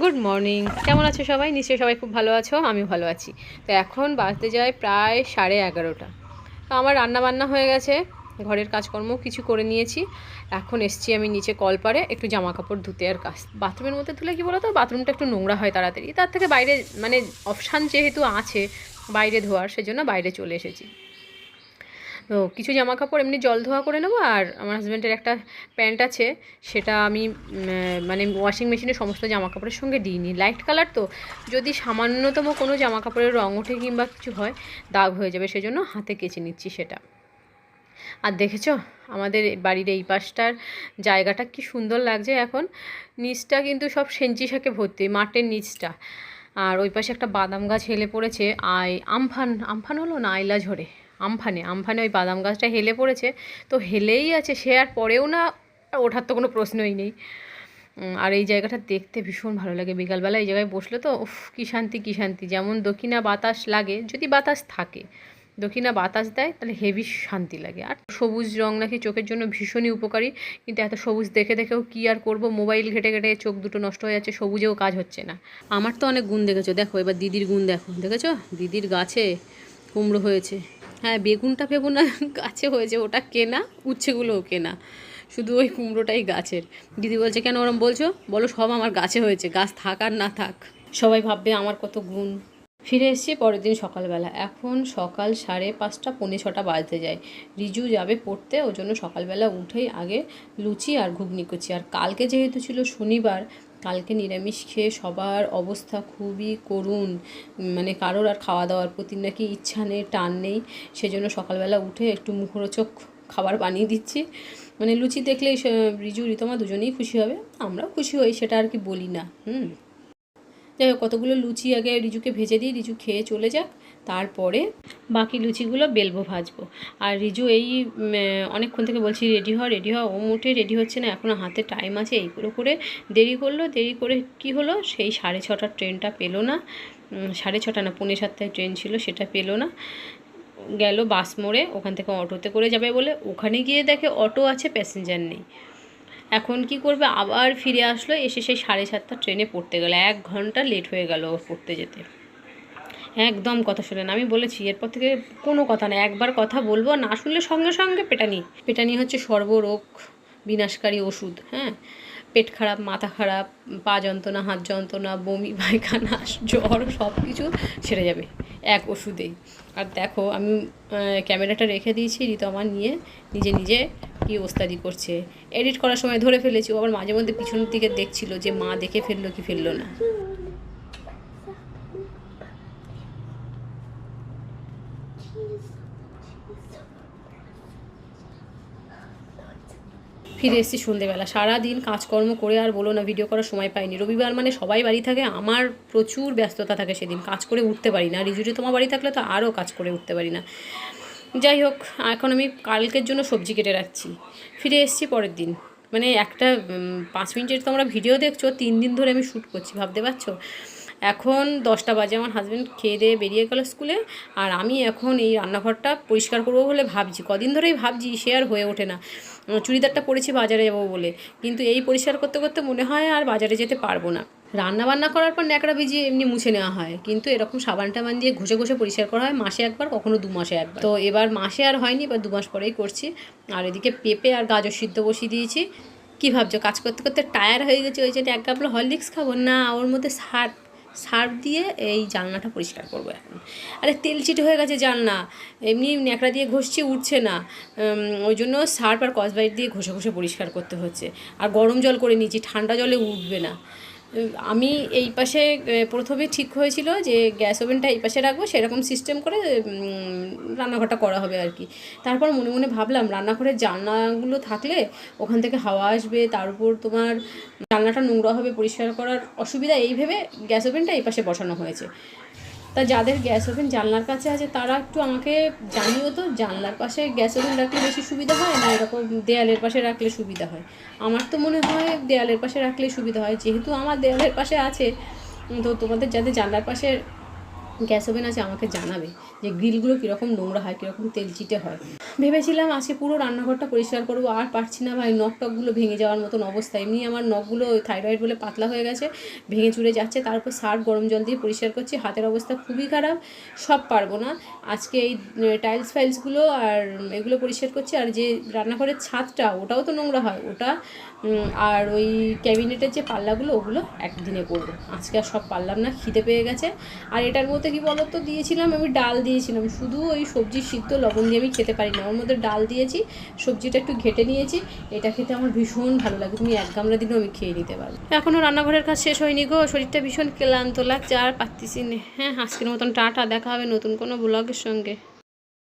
Good morning কেমন আছো সবাই? নিশ্চয়ই সবাই খুব ভালো আছো আমি ভালো আছি। তো এখন বাজতে যায় প্রায় সাড়ে এগারোটা। তো আমার রান্না বান্না হয়ে গেছে, ঘরের কাজকর্ম কিছু করে নিয়েছি। এখন এসছি আমি নিচে কলপারে একটু জামা কাপড় ধুতে আর কাজ। বাথরুমের মধ্যে ধুলে কি বলো তো বাথরুমটা একটু নোংরা হয় তাড়াতাড়ি। তার থেকে বাইরে মানে অপশান যেহেতু আছে, বাইরে ধোয়ার, সেজন্য বাইরে চলে এসেছি। তো কিছু জামা কাপড় এমনি জল ধোয়া করে নেব আর আমার হাজব্যান্ডের একটা প্যান্ট আছে, সেটা আমি মানে ওয়াশিং মেশিনে সমস্ত জামা কাপড়ের সঙ্গে দিইনি লাইট কালার তো, যদি সামান্যতম কোনো জামা কাপড়ের রঙ ওঠে কিংবা কিছু হয়, দাগ হয়ে যাবে, সেজন্য হাতে কেচে নিচ্ছি সেটা। আর দেখেছ, আমাদের বাড়ির এই পাশটার জায়গাটা কি সুন্দর লাগছে এখন। নিচটা কিন্তু সব সেঞ্চি শাকে ভর্তি, মাঠের নিচটা। আর ওই পাশে একটা বাদাম গাছ হেলে পড়েছে, আই, আমফান আমফান হলো না, আইলা ঝরে আমফানে আমফানে ওই বাদাম গাছটা হেলে পড়েছে। তো হেলেই আছে, সে আর পরেও না ওঠার তো কোনো প্রশ্নই নেই। আর এই জায়গাটা দেখতে ভীষণ ভালো লাগে। বিকালবেলা এই জায়গায় বসলে তো উফ, কী শান্তি কী শান্তি। যেমন দক্ষিণা বাতাস লাগে, যদি বাতাস থাকে, দক্ষিণা বাতাস দেয়, তাহলে হেভি শান্তি লাগে। আর সবুজ রং নাকি চোখের জন্য ভীষণই উপকারী। কিন্তু এত সবুজ দেখে দেখেও কী আর করব? মোবাইল ঘেটে ঘেটে চোখ দুটো নষ্ট হয়ে যাচ্ছে, সবুজেও কাজ হচ্ছে না। আমার তো অনেক গুণ দেখেছ। দেখো, এবার দিদির গুণ দেখো। দেখেছ? দিদির গাছে কুমড়ো হয়েছে। হ্যাঁ বেগুনটা ভেবো না, গাছে হয়েছে, ওটা কেনা উচ্ছেগুলোও কেনা। শুধু ওই কুমড়োটাই গাছের। দিদি বলছে, কেন? ওরম বলছো, বলো, সব আমার গাছে হয়েছে, গাছ থাক আর না থাক। সবাই ভাববে, আমার কত গুণ। ফিরে এসেছি পরের দিন সকালবেলা। এখন সকাল সাড়ে পাঁচটা, পৌনে ছটা বাজতে যায়। রিজু যাবে পড়তে ওই জন্য সকালবেলা উঠেই আগে লুচি আর ঘুগনি করছি। আর কালকে যেহেতু ছিল শনিবার কালকে নিরামিষ খেয়ে সবার অবস্থা খুবই করুণ। মানে কারোর আর খাওয়া দাওয়ার প্রতি নাকি ইচ্ছা নেই, টান নেই। সেজন্য সকালবেলা উঠে একটু মুখরোচক খাবার বানিয়ে দিচ্ছি। মানে লুচি দেখলেই সে- রিজু, রিতমা দুজনেই খুশি হবে, আমরাও খুশি হই, সেটা আর কি বলি না, হুম। যাই হোক, কতগুলো লুচি আগে রিজুকে ভেজে দিই, রিজু খেয়ে চলে যাক। তারপরে বাকি লুচিগুলো বেলবো, ভাজবো। আর রিজু এই অনেকক্ষণ থেকে বলছি, রেডি হ রেডি হ। ও মোটে রেডি হচ্ছে না এখনও হাতে টাইম আছে এই করে দেরি করল, দেরি করে কি হলো? সেই সাড়ে ছটার ট্রেনটা পেল না। সাড়ে ছটা না, পৌনে সাতটায় ট্রেন ছিল, সেটা পেল না। গেল বাস মোড়ে, ওখান থেকে অটোতে করে যাবে বলে। ওখানে গিয়ে দেখে অটো আছে, প্যাসেঞ্জার নেই। এখন কি করবে? আবার ফিরে আসলো, এসে সেই সাড়ে সাতটা ট্রেনে পড়তে গেল। এক ঘণ্টা লেট হয়ে গেল পড়তে যেতে। একদম কথা শোনেন। আমি বলেছি, এরপর থেকে কোনো কথা না, একবার কথা বলব না শুনলে সঙ্গে সঙ্গে পেটানি। পেটানি হচ্ছে সর্বরোগ বিনাশকারী ওষুধ হ্যাঁ? পেট খারাপ, মাথা খারাপ, পা যন্ত্রণা, হাত যন্ত্রণা, বমি, পায়খানা, জ্বর সব কিছু সেরে যাবে এক ওষুধেই। আর দেখো, আমি ক্যামেরাটা রেখে দিয়েছি ঋতু আমার নিয়ে, নিজে নিজে কি ওস্তাদি করছে। এডিট করার সময় ধরে ফেলেছি, ও আবার মাঝে মধ্যে পিছনের দিকে দেখছিল যে মা দেখে ফেলল কি ফেলল না। ফিরে এসেছি সন্ধেবেলা। সারাদিন কাজকর্ম করে আর বলো না ভিডিও করার সময় পাইনি। রবিবার মানে সবাই বাড়ি থাকে, আমার প্রচুর ব্যস্ততা থাকে সেদিন। কাজ করে উঠতে পারি না। রিজুরি তোমার বাড়ি থাকলে তো আরও কাজ করে উঠতে পারি না। যাই হোক, এখন আমি কালকের জন্য সবজি কেটে রাখছি। ফিরে এসেছি পরের দিন। মানে একটা পাঁচ মিনিটের তোমরা ভিডিও দেখছ, তিন দিন ধরে আমি শ্যুট করছি, ভাবতে পারছ? এখন দশটা বাজে, আমার হাজব্যান্ড খেয়ে দিয়ে বেরিয়ে গেল স্কুলে আর আমি এখন এই রান্নাঘরটা পরিষ্কার করব বলে ভাবছি। কদিন ধরেই ভাবছি সে আর হয়ে ওঠে না। চুড়িদারটা পরেছি বাজারে যাব বলে। কিন্তু এই পরিষ্কার করতে করতে মনে হয় আর বাজারে যেতে পারব না। রান্না বান্না করার পর ন্যাকড়া ভিজিয়ে এমনি মুছে নেওয়া হয়। কিন্তু এরকম সাবান টাবান দিয়ে ঘষে ঘষে পরিষ্কার করা হয়, মাসে একবার, কখনো দু মাসে একবার। তো এবার মাসে আর হয়নি, এবার দু মাস পরেই করছি। আর এদিকে পেঁপে আর গাজর সিদ্ধ বসিয়ে দিয়েছি। কী ভাবছ? কাজ করতে করতে টায়ার হয়ে গেছে, ওই জন্য এক গাবলো হরলিক্স খাব। না, ওর মধ্যে সার সার্ফ দিয়ে এই জানলাটা পরিষ্কার করব এখন। আরে তেল চিটে হয়ে গেছে জানলা। এমনি ন্যাকড়া দিয়ে ঘষছি, উঠছে না। ওই জন্য সার্ফ আর কসবাইট দিয়ে ঘষে ঘষে পরিষ্কার করতে হচ্ছে। আর গরম জল করে নিয়েছি, ঠান্ডা জলে উঠবে না। আমি এই পাশে প্রথমে ঠিক হয়েছিল যে গ্যাস ওভেনটা এই পাশে রাখব, সেরকম সিস্টেম করে রান্নাঘরটা করা হবে আর কি। তারপর মনে মনে ভাবলাম রান্নাঘরের জানলাগুলো থাকলে ওখান থেকে হাওয়া আসবে, তার উপর তোমার জানলাটা নোংরা হবে, পরিষ্কার করার অসুবিধা, এই ভেবে গ্যাস ওভেনটা এই পাশে বসানো হয়েছে। তা যাদের গ্যাস ওভেন জানলার কাছে আছে, তারা একটু আমাকে জানিও তো, জানলার পাশে গ্যাস ওভেন রাখলে বেশি সুবিধা হয় না এরকম দেয়ালের পাশে রাখলে সুবিধা হয়? আমার তো মনে হয় দেয়ালের পাশে রাখলে সুবিধা হয়। যেহেতু আমার দেয়ালের পাশে আছে, তো তোমাদের যাদের জানলার পাশে গ্যাস ওভেন আছে আমাকে জানাবে যে গ্রিলগুলো কীরকম নোংরা হয়, কীরকম তেল চিটে হয়। ভেবেছিলাম আজকে পুরো রান্নাঘরটা পরিষ্কার করব, আর পারছি না ভাই নখ টকগুলো ভেঙে যাওয়ার মতন অবস্থা। এমনি আমার নখগুলো থাইরয়েড বলে পাতলা হয়ে গেছে, ভেঙে চুড়ে যাচ্ছে, তারপর সার্ফ গরম জল দিয়ে পরিষ্কার করছি, হাতের অবস্থা খুবই খারাপ, সব পারব না। আজকে এই টাইলস ফাইলসগুলো আর এগুলো পরিষ্কার করছি, আর যে রান্নাঘরের ছাদটা, ওটাও তো নোংরা হয়, ওটা আর ওই ক্যাবিনেটের যে পাল্লাগুলো, ওগুলো একদিনে করব। আজকে আর সব পারলাম না, খিদে পেয়ে গেছে। আর এটার মধ্যে কি বলতো, দিয়েছিলাম, আমি ডাল দিয়েছিলাম। শুধু ওই সবজি সিদ্ধ লবণ দিয়ে আমি খেতে পারি না ওর মধ্যে ডাল দিয়েছি, সবজিটা একটু ঘেটে নিয়েছি। এটা খেতে আমার ভীষণ ভালো লাগে। তুমি এক গামলা দিনও আমি খেয়ে নিতে পারব। এখনও রান্নাঘরের কাজ শেষ হয়নি গো। শরীরটা ভীষণ ক্লান্ত লাগছে। আর পারতেছি না। হ্যাঁ আজকের মতন টাটা। দেখা হবে নতুন কোনো ব্লগের সঙ্গে।